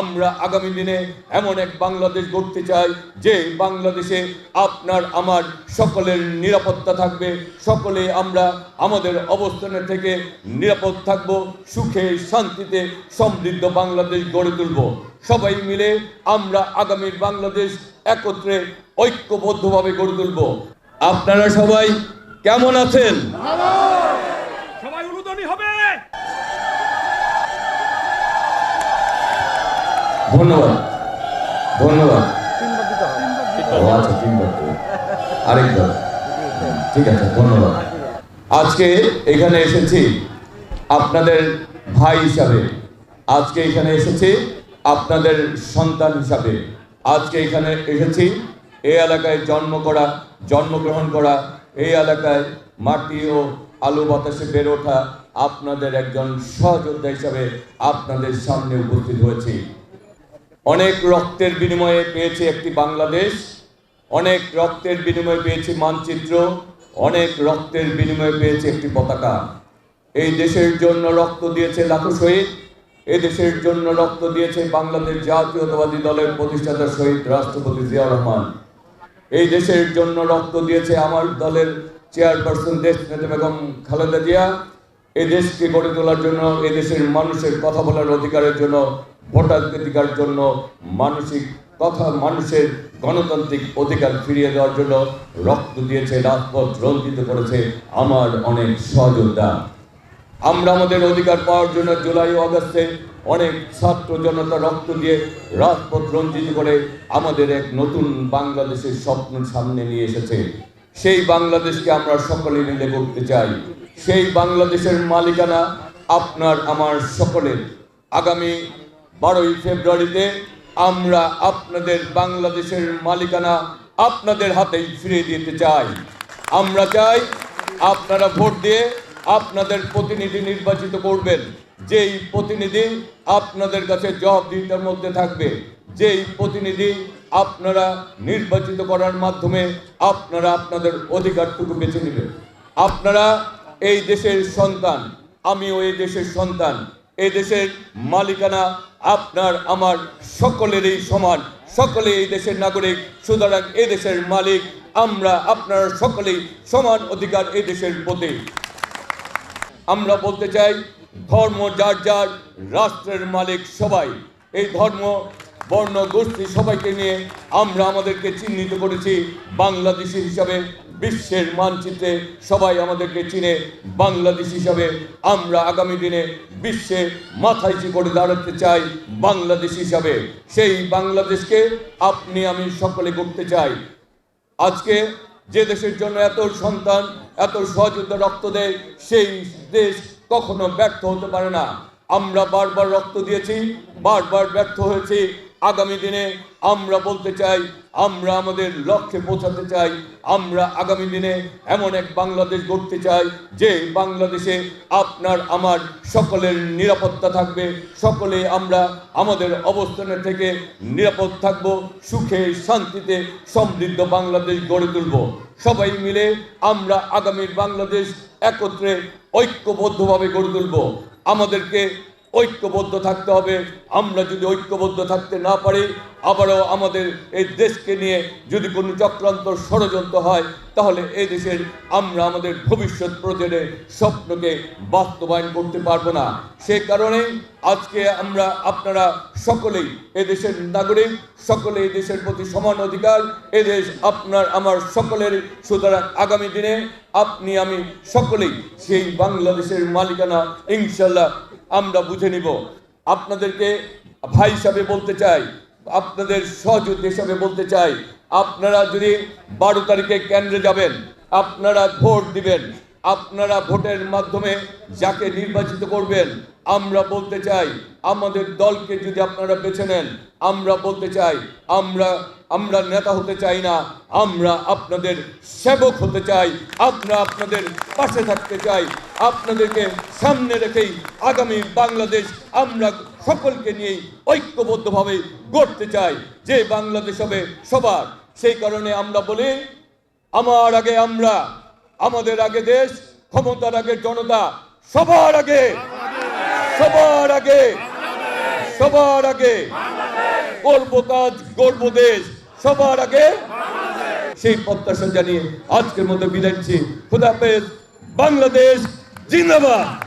আমরা আগামী দিনে এমন এক বাংলাদেশ গড়তে চাই, যে বাংলাদেশে আপনার, আমার সকলের নিরাপত্তা থাকবে। সকলে আমরা আমাদের অবস্থানে থেকে নিরাপদ থাকব, সুখে, শান্তিতে সমৃদ্ধ বাংলাদেশ গড়ে তুলব। সবাই মিলে আমরা আগামীর বাংলাদেশ একত্রে ঐক্যবদ্ধভাবে গড়ে তুলব। আপনারা সবাই কেমন আছেন? সবাই উলুদনি হবে। ধন্যবাদ। ধন্যবাদ। ও আচ্ছা তিনবার। আরেকবার। ঠিক আছে, ধন্যবাদ। আজকে এখানে এসেছি আপনাদের ভাই হিসাবে। আজকে এখানে এসেছি আপনাদের সন্তান হিসাবে। আজকে এখানে এসেছি এই এলাকায় জন্ম করা, জন্মগ্রহণ করা, এই এলাকায় মাটি ও আলু বাতাসে বেড়ে ওঠা আপনাদের একজন সহযোদ্ধা হিসাবে আপনাদের সামনে উপস্থিত হয়েছি। অনেক রক্তের বিনিময়ে পেয়েছে একটি বাংলাদেশ, অনেক রক্তের বিনিময়ে পেয়েছে মানচিত্র, অনেক রক্তের বিনিময়ে পেয়েছে একটি পতাকা। এই দেশের জন্য রক্ত দিয়েছে লাখো শহীদ, এই দেশের জন্য রক্ত দিয়েছে বাংলাদেশ জাতীয়তাবাদী দলের প্রতিষ্ঠাতা শহীদ রাষ্ট্রপতি জিয়া রহমান। এই দেশের জন্য রক্ত দিয়েছে আমার দলের চেয়ারপারসন দেশ নেতা বেগম খালেদা জিয়া এই দেশকে গড়ে তোলার জন্য এদেশের মানুষের কথা বলার অধিকারের জন্য, ভোটাধিকার জন্য মানসিক কথা মানুষের গণতান্ত্রিক অধিকার ফিরিয়ে দেওয়ার জন্য রক্ত দিয়েছে, রাজপথ রঞ্জিত করেছে আমার অনেক সহযোদ্ধা। আমরা আমাদের অধিকার পাওয়ার জন্য জুলাই ও আগস্টে অনেক ছাত্র জনতা রক্ত দিয়ে রাজপথ রঞ্জিত করে আমাদের এক নতুন বাংলাদেশের স্বপ্ন সামনে নিয়ে এসেছে। সেই বাংলাদেশকে আমরা সকলে মিলে করতে চাই। সেই বাংলাদেশের মালিকানা আপনার, আমার সকলের। আগামী বারোই ফেব্রুয়ারিতে আমরা আপনাদের বাংলাদেশের মালিকানা আপনাদের হাতেই ফিরিয়ে দিতে চাই। আমরা চাই আপনারা ভোট দিয়ে আপনাদের প্রতিনিধি নির্বাচিত করবেন। যেই প্রতিনিধি আপনাদের কাছে জবাবদিহিতার মধ্যে থাকবে, যেই প্রতিনিধি আপনারা নির্বাচিত করার মাধ্যমে আপনারা আপনাদের অধিকারটুকু বেছে নেবেন। আপনারা এই দেশের সন্তান, আমিও এই দেশের সন্তান। এই দেশের মালিকানা আপনার, আমার, সকলেরই সমান। সকলে এই দেশের নাগরিক, সুতরাং এই দেশের মালিক, আমরা আপনারা সকলেই সমান অধিকার এই দেশের প্রতি। আমরা বলতে চাই, ধর্ম যার যার, রাষ্ট্রের মালিক সবাই। এই ধর্ম বর্ণ, গোষ্ঠী সবাইকে নিয়ে আমরা আমাদেরকে চিহ্নিত করেছি। বাংলাদেশি হিসাবে, বিশ্বের মানচিত্রে সবাই আমাদেরকে চিনে। বাংলাদেশ হিসাবে আমরা আগামী দিনে বিশ্বে মাথায় করে দাঁড়াতে চাই। বাংলাদেশ হিসাবে, সেই বাংলাদেশকে আপনি, আমি সকলে করতে চাই। আজকে যে দেশের জন্য এত সন্তান, এত সহযোদ্ধা রক্ত দেয়, সেই দেশ কখনো ব্যর্থ হতে পারে না। আমরা বারবার রক্ত দিয়েছি, বারবার ব্যর্থ হয়েছি। আগামী দিনে আমরা বলতে চাই, আমরা আমাদের লক্ষ্যে পৌঁছাতে চাই, আমরা আগামী দিনে এমন এক বাংলাদেশ গড়তে চাই, যে বাংলাদেশে আপনার, আমার সকলের নিরাপত্তা থাকবে, সকলে আমরা আমাদের অবস্থানে থেকে নিরাপদ থাকব, সুখে, শান্তিতে, সমৃদ্ধ বাংলাদেশ গড়ে তুলব। সবাই মিলে আমরা আগামীর বাংলাদেশ একত্রে ঐক্যবদ্ধভাবে গড়ে তুলব। আমাদেরকে ঐক্যবদ্ধ থাকতে হবে। আমরা যদি ঐক্যবদ্ধ থাকতে না পারি, আবারও আমাদের এই দেশকে নিয়ে যদি কোনো চক্রান্ত ষড়যন্ত্র হয়, তাহলে এই দেশের আমরা আমাদের ভবিষ্যৎ প্রজন্মের স্বপ্নকে বাস্তবায়ন করতে পারব না। সেই কারণে আজকে আমরা আপনারা সকলেই এদেশের নাগরিক, সকলে দেশের প্রতি সমান অধিকার এদেশ আপনার, আমার সকলের। সুতরাং আগামী দিনে আপনি, আমি সকলেই সেই বাংলাদেশের মালিকানা ইনশাল্লাহ আমরা বুঝে নিব। আপনাদেরকে ভাই হিসাবে বলতে চাই, আপনাদের সহযোগী হিসাবে বলতে চাই, আপনারা যদি বারো তারিখে কেন্দ্রে যাবেন, আপনারা ভোট দিবেন। আপনারা ভোটের মাধ্যমে যাকে নির্বাচিত করবেন, আমরা বলতে চাই আমাদের দলকে যদি আপনারা বেছে নেন, আমরা বলতে চাই আমরা আমরা নেতা হতে চাই না, আমরা আপনাদের সেবক হতে চাই, আমরা আপনাদের পাশে থাকতে চাই, আপনাদেরকে সামনে রেখেই আগামী বাংলাদেশ আমরা সকলকে নিয়েই ঐক্যবদ্ধভাবে গড়তে চাই, যে বাংলাদেশ হবে সবার। সেই কারণে আমরা বলি, আমার আগে আমরা আমাদের আগে দেশ, ক্ষমতার আগে জনতা, সবার আগে। সবার আগে। সবার আগে। গল্প কাজ গল্প দেশ, সবার আগে। সেই প্রত্যাশা জানিয়ে আজকের মতো বিদায় নিচ্ছি। বাংলাদেশ, জিন্দাবাদ।